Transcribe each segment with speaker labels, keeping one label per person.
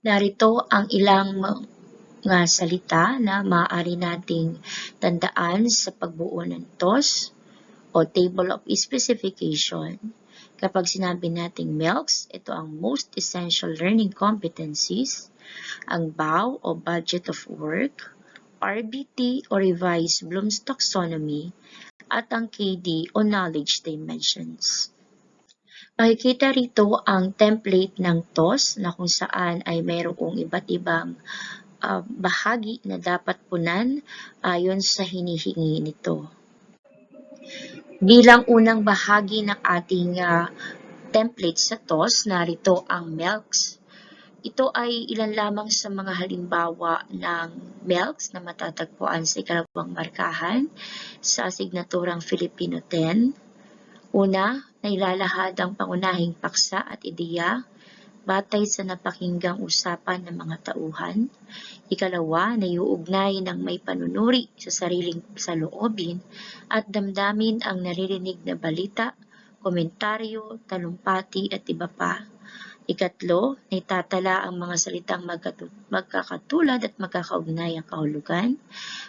Speaker 1: Narito ang ilang mga salita na maaari nating tandaan sa pagbuo ng TOS o Table of Specification. Kapag sinabi nating MELCS, ito ang Most Essential Learning Competencies, ang BOW o Budget of Work, RBT o Revised Bloom's Taxonomy, at ang KD o Knowledge Dimensions. Makikita rito ang template ng TOS na kung saan ay mayroong iba't ibang uh, bahagi na dapat punan ayon sa hinihingi nito. Bilang unang bahagi ng ating uh, template sa TOS, narito ang MELCS. Ito ay ilan lamang sa mga halimbawa ng MELCS na matatagpuan sa ikalawang markahan sa asignaturang Filipino 10. Una, nailalahad ang pangunahing paksa at ideya batay sa napakinggang usapan ng mga tauhan. Ikalawa, naiuugnay ng may panunuri sa sariling saloobin at damdamin ang naririnig na balita, komentaryo, talumpati at iba pa. Ikatlo, naitatala ang mga salitang magkakatulad at magkakaugnay ang kahulugan.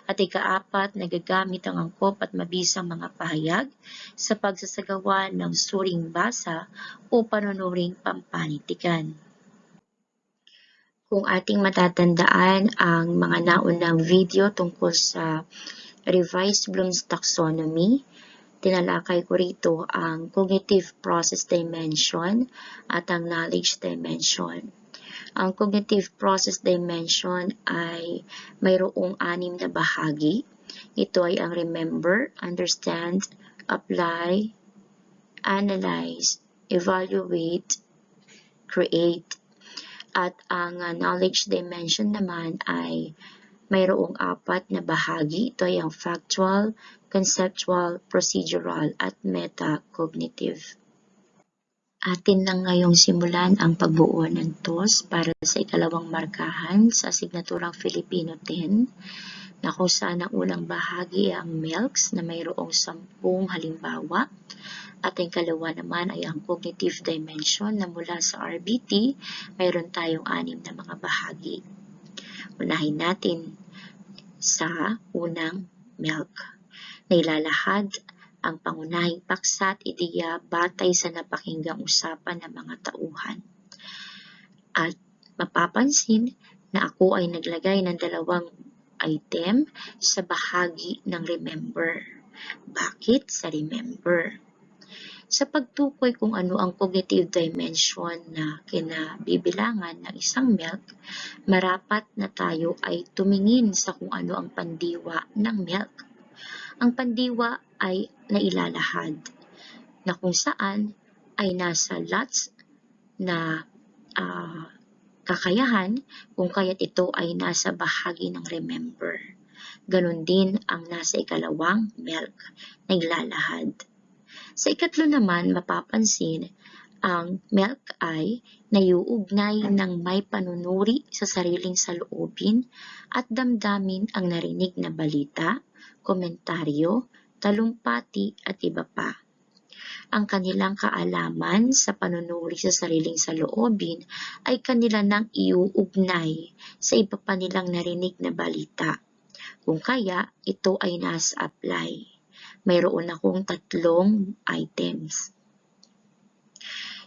Speaker 1: At ikaapat, nagagamit ang angkop at mabisang mga pahayag sa pagsasagawa ng suring basa o panunuring pampanitikan. Kung ating matatandaan ang mga naunang video tungkol sa Revised Bloom's Taxonomy, tinalakay ko rito ang cognitive process dimension at ang knowledge dimension. Ang cognitive process dimension ay mayroong anim na bahagi. Ito ay ang remember, understand, apply, analyze, evaluate, create. At ang uh, knowledge dimension naman ay mayroong apat na bahagi. Ito ay ang factual, conceptual, procedural, at metacognitive. Atin lang ngayong simulan ang pagbuo ng TOS para sa ikalawang markahan sa asignaturang Filipino 10 na kung saan ang unang bahagi ang MELCS na mayroong sampung halimbawa at ang kalawa naman ay ang cognitive dimension na mula sa RBT mayroon tayong anim na mga bahagi. Unahin natin sa unang milk. Nailalahad ang pangunahing paksa at ideya batay sa napakinggang usapan ng mga tauhan. At mapapansin na ako ay naglagay ng dalawang item sa bahagi ng remember. Bakit sa remember? Sa pagtukoy kung ano ang cognitive dimension na kinabibilangan ng isang milk, marapat na tayo ay tumingin sa kung ano ang pandiwa ng milk. Ang pandiwa ay nailalahad na kung saan ay nasa lots na uh, kakayahan kung kaya't ito ay nasa bahagi ng remember. Ganon din ang nasa ikalawang milk na ilalahad. Sa ikatlo naman, mapapansin ang milk ay naiuugnay ng may panunuri sa sariling saloobin at damdamin ang narinig na balita, komentaryo, talumpati at iba pa. Ang kanilang kaalaman sa panunuri sa sariling saloobin ay kanila nang iuugnay sa iba pa nilang narinig na balita. Kung kaya, ito ay nasa apply mayroon akong tatlong items.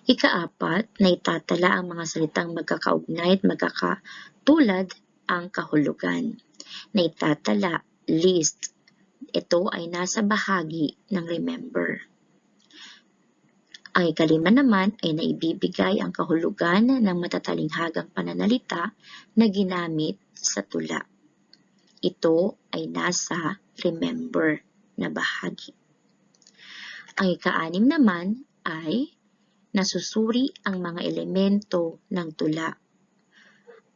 Speaker 1: Ikaapat, na itatala ang mga salitang magkakaugnay at magkakatulad ang kahulugan. Na list. Ito ay nasa bahagi ng remember. Ang ikalima naman ay naibibigay ang kahulugan ng matatalinghagang pananalita na ginamit sa tula. Ito ay nasa remember na bahagi. Ang ika-anim naman ay nasusuri ang mga elemento ng tula.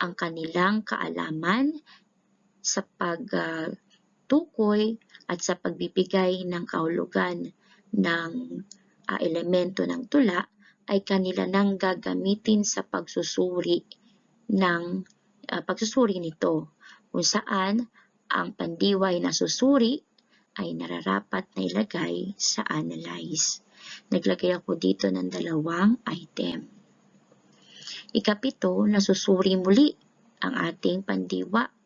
Speaker 1: Ang kanilang kaalaman sa pagtukoy at sa pagbibigay ng kahulugan ng uh, elemento ng tula ay kanila nang gagamitin sa pagsusuri ng uh, pagsusuri nito kung saan ang pandiway na susuri ay nararapat na ilagay sa analyze. Naglagay ako dito ng dalawang item. Ikapito, nasusuri muli ang ating pandiwa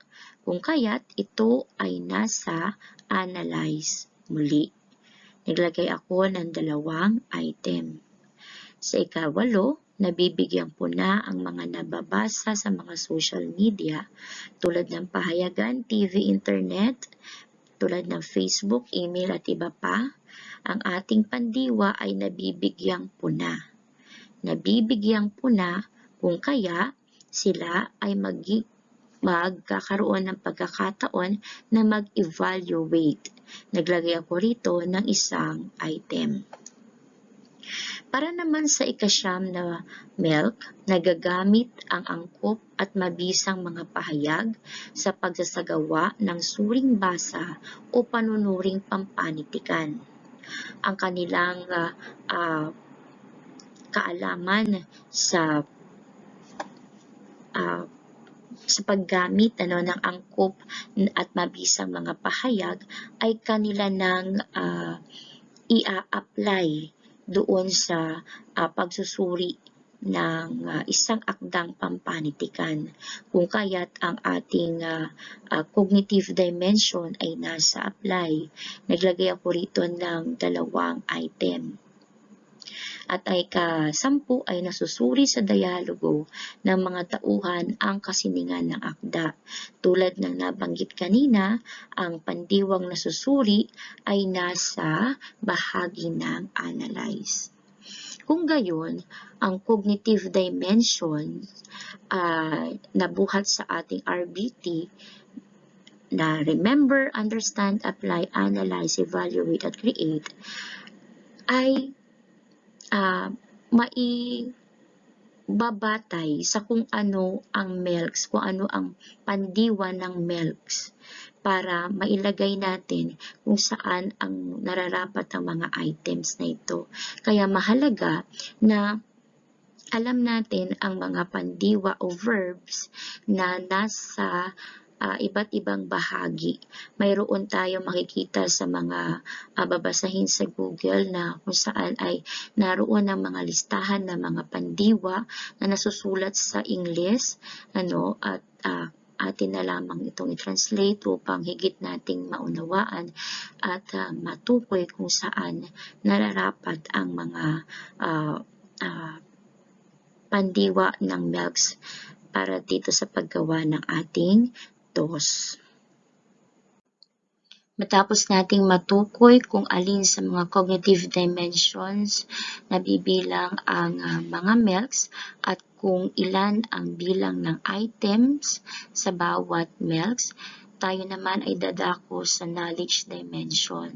Speaker 1: kung kaya't ito ay nasa analyze muli. Naglagay ako ng dalawang item. Sa ikawalo, nabibigyan po na ang mga nababasa sa mga social media tulad ng pahayagan, TV, internet, tulad ng Facebook, email at iba pa. Ang ating pandiwa ay nabibigyang puna. Nabibigyang puna kung kaya sila ay magi magkakaroon ng pagkakataon na mag-evaluate. Naglagay ako rito ng isang item. Para naman sa ikasyam na milk, nagagamit ang angkop at mabisang mga pahayag sa pagsasagawa ng suring basa o panunuring pampanitikan. Ang kanilang uh, uh, kaalaman sa uh, sa paggamit ano, ng angkop at mabisang mga pahayag ay kanila nang uh, i-apply doon sa uh, pagsusuri ng uh, isang akdang pampanitikan kung kaya't ang ating uh, uh, cognitive dimension ay nasa apply. Naglagay ako rito ng dalawang item at ay kasampu ay nasusuri sa dialogo ng mga tauhan ang kasiningan ng akda. Tulad ng nabanggit kanina, ang pandiwang nasusuri ay nasa bahagi ng analyze. Kung gayon, ang cognitive dimension uh, nabuhat sa ating RBT na remember, understand, apply, analyze, evaluate, at create ay uh, maibabatay sa kung ano ang milks, kung ano ang pandiwa ng milks para mailagay natin kung saan ang nararapat ang mga items na ito. Kaya mahalaga na alam natin ang mga pandiwa o verbs na nasa uh, iba't ibang bahagi. Mayroon tayo makikita sa mga uh, babasahin sa Google na kung saan ay naroon ang mga listahan ng mga pandiwa na nasusulat sa Ingles ano, at uh, atin na lamang itong i-translate upang higit nating maunawaan at uh, matukoy kung saan nararapat ang mga uh, uh, pandiwa ng milks para dito sa paggawa ng ating dos. Matapos nating matukoy kung alin sa mga cognitive dimensions na bibilang ang uh, mga MELCs at kung ilan ang bilang ng items sa bawat MELCs, tayo naman ay dadako sa knowledge dimension.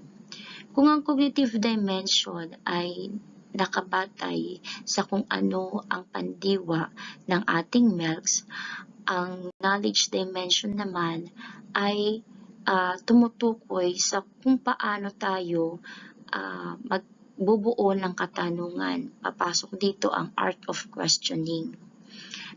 Speaker 1: Kung ang cognitive dimension ay nakabatay sa kung ano ang pandiwa ng ating MELCs, ang knowledge dimension naman ay uh, tumutukoy sa kung paano tayo uh, magbubuo ng katanungan. Papasok dito ang art of questioning.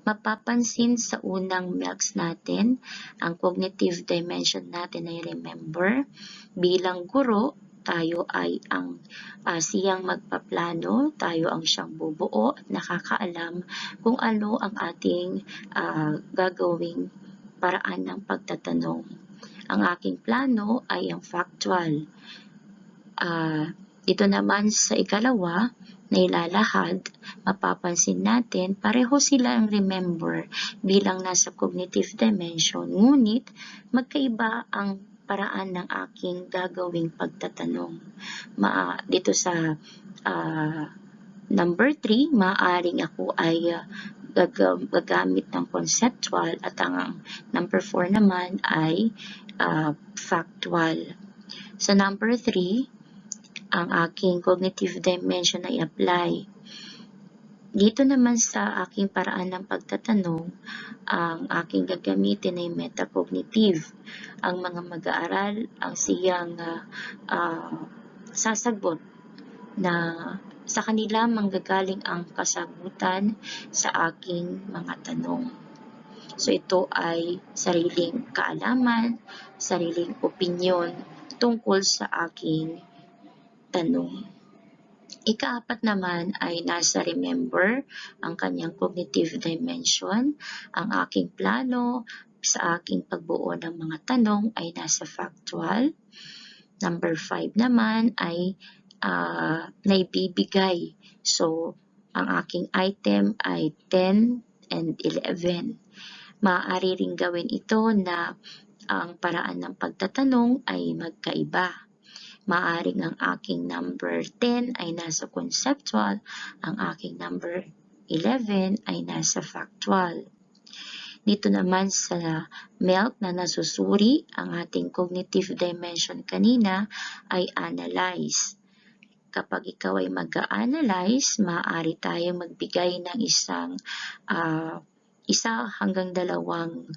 Speaker 1: Mapapansin sa unang MELCs natin, ang cognitive dimension natin ay remember. Bilang guro, tayo ay ang uh, siyang magpaplano, tayo ang siyang bubuo at nakakaalam kung ano ang ating uh, gagawing paraan ng pagtatanong. Ang aking plano ay ang factual. Uh, dito naman sa ikalawa, na ilalahad, mapapansin natin pareho sila ang remember bilang nasa cognitive dimension, ngunit magkaiba ang paraan ng aking gagawing pagtatanong. Ma dito sa uh, number 3, maaring ako ay uh, gagamit ng conceptual at ang number 4 naman ay uh, factual. Sa number 3, ang aking cognitive dimension ay apply. Dito naman sa aking paraan ng pagtatanong, ang aking gagamitin ay metacognitive. Ang mga mag-aaral ang siyang uh, uh, sasagot na sa kanila manggagaling ang kasagutan sa aking mga tanong. So ito ay sariling kaalaman, sariling opinyon tungkol sa aking tanong. Ikaapat naman ay nasa remember ang kanyang cognitive dimension. Ang aking plano sa aking pagbuo ng mga tanong ay nasa factual. Number 5 naman ay ah, naibibigay. So, ang aking item ay 10 and 11. Maaari ring gawin ito na ang paraan ng pagtatanong ay magkaiba. Maaring ang aking number 10 ay nasa conceptual, ang aking number 11 ay nasa factual. Dito naman sa milk na nasusuri, ang ating cognitive dimension kanina ay analyze. Kapag ikaw ay mag-analyze, maaari tayong magbigay ng isang ah, isa hanggang dalawang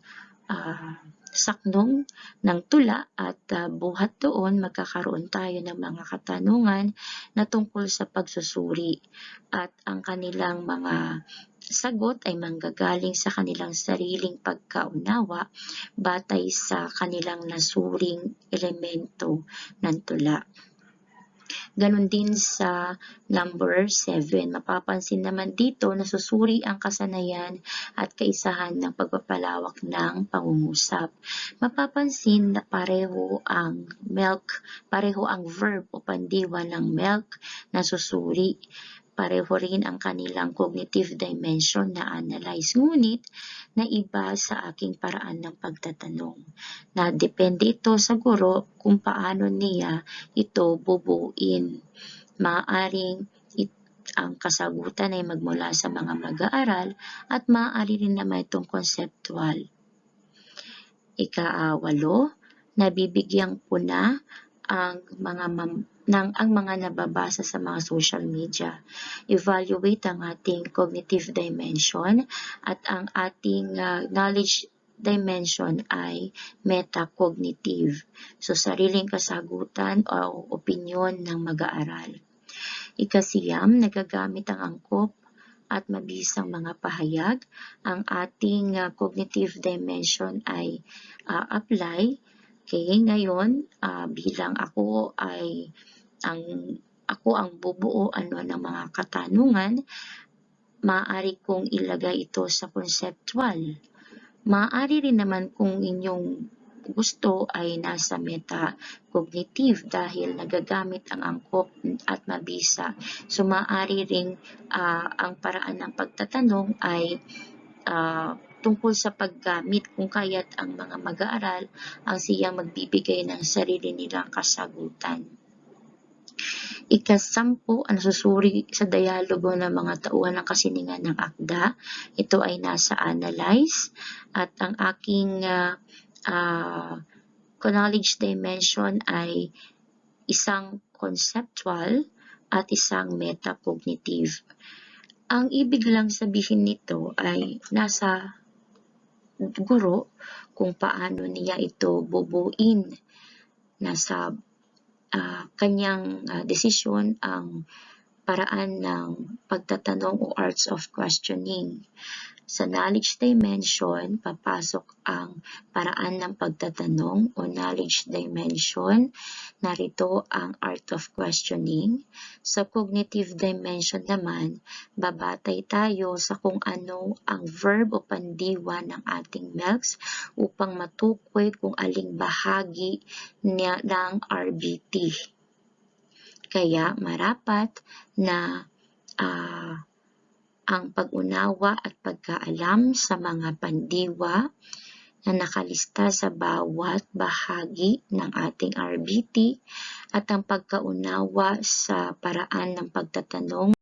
Speaker 1: ah, saknong ng tula at ah, buhat doon magkakaroon tayo ng mga katanungan na tungkol sa pagsusuri at ang kanilang mga sagot ay manggagaling sa kanilang sariling pagkaunawa batay sa kanilang nasuring elemento ng tula. Ganon din sa number 7. Mapapansin naman dito na susuri ang kasanayan at kaisahan ng pagpapalawak ng pangungusap. Mapapansin na pareho ang milk, pareho ang verb o pandiwa ng milk na susuri. Pareho rin ang kanilang cognitive dimension na analyze. Ngunit, na iba sa aking paraan ng pagtatanong. Na depende ito sa guro kung paano niya ito bubuin. Maaaring it, ang kasagutan ay magmula sa mga mag-aaral at maaari rin naman itong conceptual. Ikaawalo, nabibigyang puna ang mga ng ang mga nababasa sa mga social media. Evaluate ang ating cognitive dimension at ang ating ah, knowledge dimension ay metacognitive. So, sariling kasagutan o opinyon ng mag-aaral. Ikasiyam, nagagamit ang angkop at mabisang mga pahayag. Ang ating ah, cognitive dimension ay ah, apply. Okay, ngayon, ah, bilang ako ay ang ako ang bubuo ano ng mga katanungan, maaari kong ilagay ito sa conceptual. Maaari rin naman kung inyong gusto ay nasa meta-cognitive dahil nagagamit ang angkop at mabisa. So, maaari ring ah, ang paraan ng pagtatanong ay ah, tungkol sa paggamit kung kaya't ang mga mag-aaral ang siyang magbibigay ng sarili nilang kasagutan. Ikasampu, ang susuri sa dialogo ng mga tauhan ng kasiningan ng akda. Ito ay nasa analyze at ang aking ah, ah, knowledge dimension ay isang conceptual at isang metacognitive. Ang ibig lang sabihin nito ay nasa guro kung paano niya ito bubuin. Nasa ah, kanyang ah, desisyon ang paraan ng pagtatanong o arts of questioning. Sa knowledge dimension, papasok ang paraan ng pagtatanong o knowledge dimension. Narito ang art of questioning. Sa cognitive dimension naman, babatay tayo sa kung ano ang verb o pandiwa ng ating MELCS upang matukoy kung aling bahagi niya ng RBT. Kaya marapat na ah, ang pag-unawa at pagkaalam sa mga pandiwa na nakalista sa bawat bahagi ng ating RBT at ang pagkaunawa sa paraan ng pagtatanong